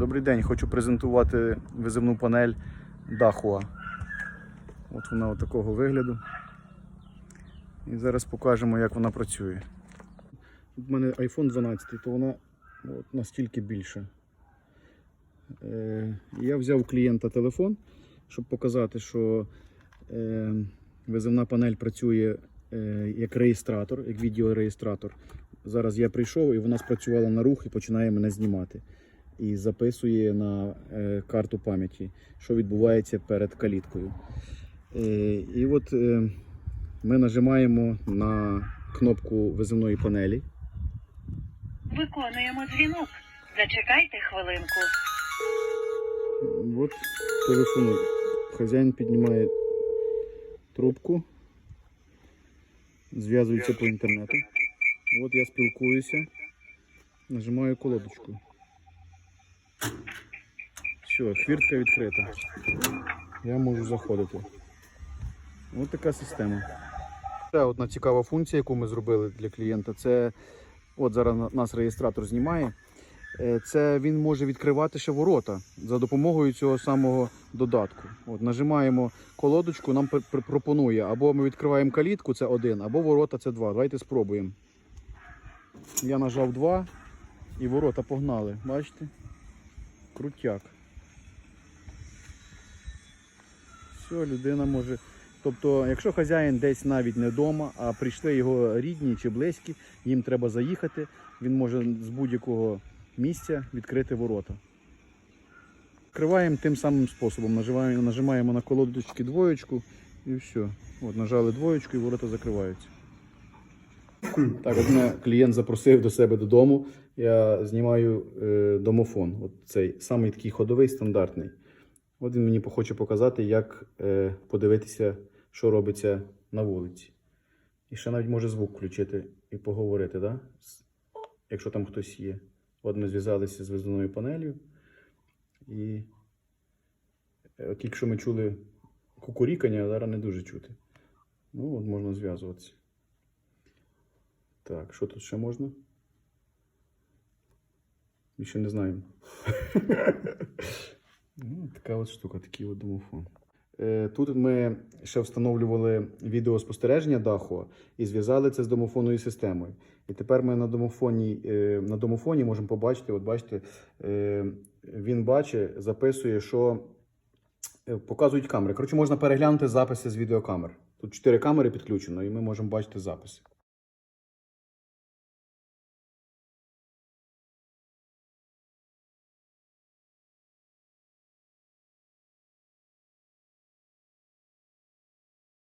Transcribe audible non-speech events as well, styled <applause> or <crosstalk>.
Добрий день, хочу презентувати визивну панель Dahua. От вона такого вигляду. І зараз покажемо, як вона працює. У мене iPhone 12, то вона от настільки більша. Е, я взяв у клієнта телефон, щоб показати, що е, визивна панель працює е, як реєстратор, як відеореєстратор. Зараз я прийшов і вона спрацювала на рух і починає мене знімати. І записує на е, карту пам'яті, що відбувається перед каліткою. Е, і от е, ми нажимаємо на кнопку визивної панелі. Виконуємо дзвінок. Зачекайте хвилинку. От телефону. Хазяїн піднімає трубку, зв'язується по інтернету. От я спілкуюся, нажимаю колодочку. Все, хвіртка відкрита. Я можу заходити. Ось така система. Ще одна цікава функція, яку ми зробили для клієнта, це от зараз нас реєстратор знімає. Е, Це він може відкривати ще ворота за допомогою цього самого додатку. От нажимаємо колодочку, нам пр- пр- пропонує або ми відкриваємо калітку, це один, або ворота це два. Давайте спробуємо. Я нажав два і ворота погнали. Бачите? Крутяк. Все, людина може. Тобто, якщо хазяїн десь навіть не вдома, а прийшли його рідні чи близькі, їм треба заїхати, він може з будь-якого місця відкрити ворота. Відкриваємо тим самим способом. Нажимаємо, нажимаємо на колодочки двоєчку і все. От, нажали двоєчку і ворота закриваються. Так, от мене клієнт запросив до себе додому. Я знімаю е, домофон. От цей самий такий ходовий, стандартний. От він мені хоче показати, як е, подивитися, що робиться на вулиці. І ще навіть може звук включити і поговорити, да? Якщо там хтось є. От ми зв'язалися з визваною панелью. І е, от тільки ми чули кукурікання, зараз не дуже чути. Ну, от можна зв'язуватися. Так, що тут ще можна? Більше не знаємо. <laughs> Така от штука, такий от домофон. Е, Тут ми ще встановлювали відеоспостереження даху і зв'язали це з домофонною системою. І тепер ми на домофоні, е, на домофоні можемо побачити, от бачите, е, він бачить, записує, що показують камери. Коротше, можна переглянути записи з відеокамер. Тут чотири камери підключено, і ми можемо бачити записи.